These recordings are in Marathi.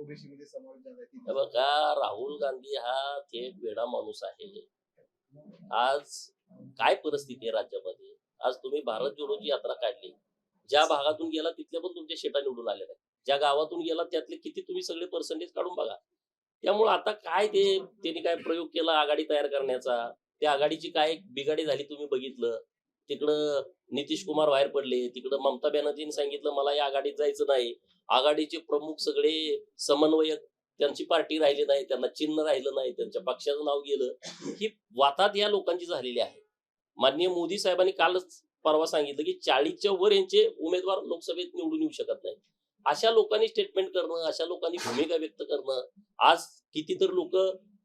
ओबीसी मध्ये समावेश झाला बघा राहुल गांधी हा थेट वेडा माणूस आहे. आज काय परिस्थिती आहे राज्यामध्ये? आज तुम्ही भारत जोडोची यात्रा काढली ज्या भागातून गेला तिथल्या पण तुमच्या शेटा निवडून आलेल्या आहेत. ज्या गावातून गेला त्यातले किती तुम्ही सगळे पर्सेंटेज काढून बघा. त्यामुळे आता काय ते त्यांनी काय प्रयोग केला आघाडी तयार करण्याचा? त्या आघाडीची काय बिघाडी झाली तुम्ही बघितलं? तिकडं नितीश कुमार बाहेर पडले तिकडं ममता बॅनर्जीने सांगितलं मला या आघाडीत जायचं नाही. आघाडीचे प्रमुख सगळे समन्वयक त्यांची पार्टी राहिली नाही त्यांना चिन्ह राहिलं नाही त्यांच्या पक्षाचं नाव गेलं. ही वातात या लोकांची झालेली आहे. माननीय मोदी साहेबांनी कालच परवा सांगितलं की चाळीसच्या वर यांचे उमेदवार लोकसभेत निवडून येऊ शकत नाही अशा लोकांनी स्टेटमेंट करणं अशा लोकांनी भूमिका व्यक्त करणं आज कितीतरी लोक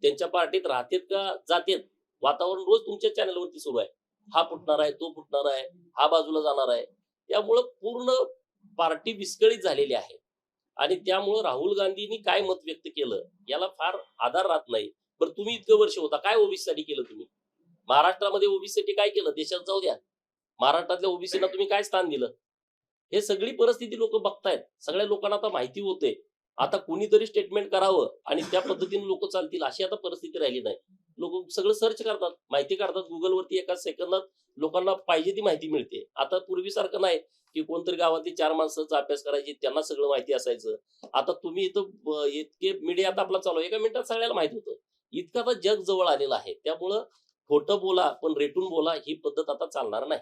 त्यांच्या पार्टीत राहतात का जातात? वातावरण रोज तुमच्या चॅनलवरती सुरू आहे. हा फुटणार आहे तो फुटणार आहे हा बाजूला जाणार आहे. त्यामुळं पूर्ण पार्टी विस्कळीत झालेली आहे. आणि त्यामुळं राहुल गांधींनी काय मत व्यक्त केलं याला फार आधार राहत नाही. बरं तुम्ही इतकं वर्ष होता काय ओबीसीसाठी केलं तुम्ही? महाराष्ट्रामध्ये ओबीसीसाठी काय केलं? देशात जाऊ द्या. महाराष्ट्रातल्या ओबीसीला तुम्ही काय स्थान दिलं? हे सगळी परिस्थिती लोक बघतायत. सगळ्या लोकांना आता माहिती होते आता कुणीतरी स्टेटमेंट करावं आणि त्या पद्धतीने लोक चालतील अशी आता परिस्थिती राहिली नाही. लोक सगळं सर्च करतात. माहिती काढतात. गुगलवरती एका सेकंदात लोकांना पाहिजे ती माहिती मिळते. आता पूर्वीसारखं नाही की कोणतरी गावातली चार माणसाचा अभ्यास करायची त्यांना सगळं माहिती असायचं. आता तुम्ही इथं इतके मीडिया आता आपला चालू आहे. एका मिनिटात सगळ्याला माहीत होतं. इतकं आता जग जवळ आलेलं आहे. त्यामुळं खोटं बोला पण रेटून बोला ही पद्धत आता चालणार नाही.